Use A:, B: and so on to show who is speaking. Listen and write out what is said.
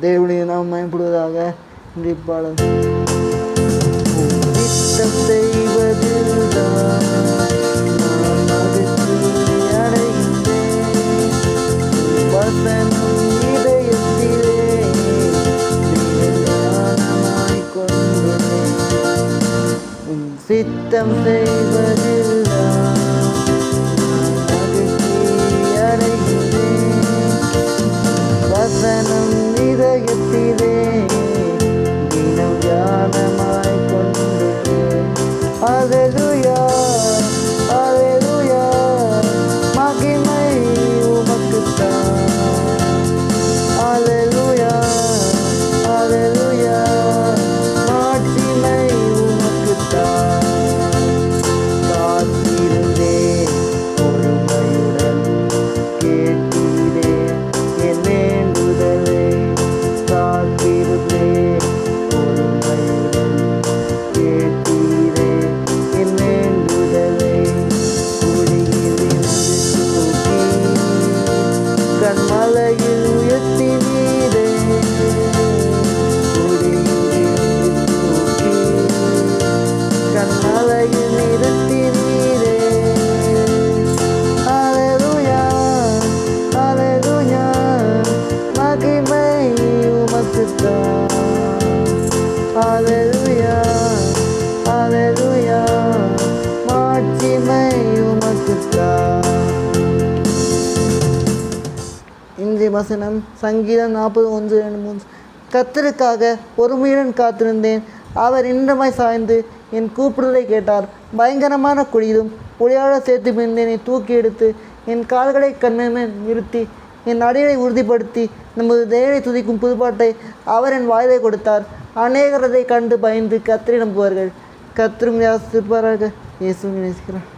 A: தேவனுடைய நாம் பயன்படுவதாக இந்த பாடல் செய்வதில் செய்வதில்தான் நான் fazer. கண்மலையில் உயர்த்தினீரே வசனம் சங்கீதம் நாற்பது ஒன்று ரெண்டு மூன்று. கத்தருக்காக பொறுமையுடன் காத்திருந்தேன். அவர் இன்றமாய் சாய்ந்து என் கூப்பிடுதலை கேட்டார். பயங்கரமான குழியிலும் புலியாழ சேர்த்து பின்னேனை தூக்கி எடுத்து என் கால்களை கண்மேல் நிறுத்தி என் அடிகளை உறுதிப்படுத்தி நமது தேவை துதிக்கும் புதுப்பாட்டை அவர் என் வாயிலை கொடுத்தார். அநேகரதை கண்டு பயந்து கத்திரி நம்புவார்கள் கத்திரும் யாசிப்பார்கள் இயேசு நேசிக்கிறார்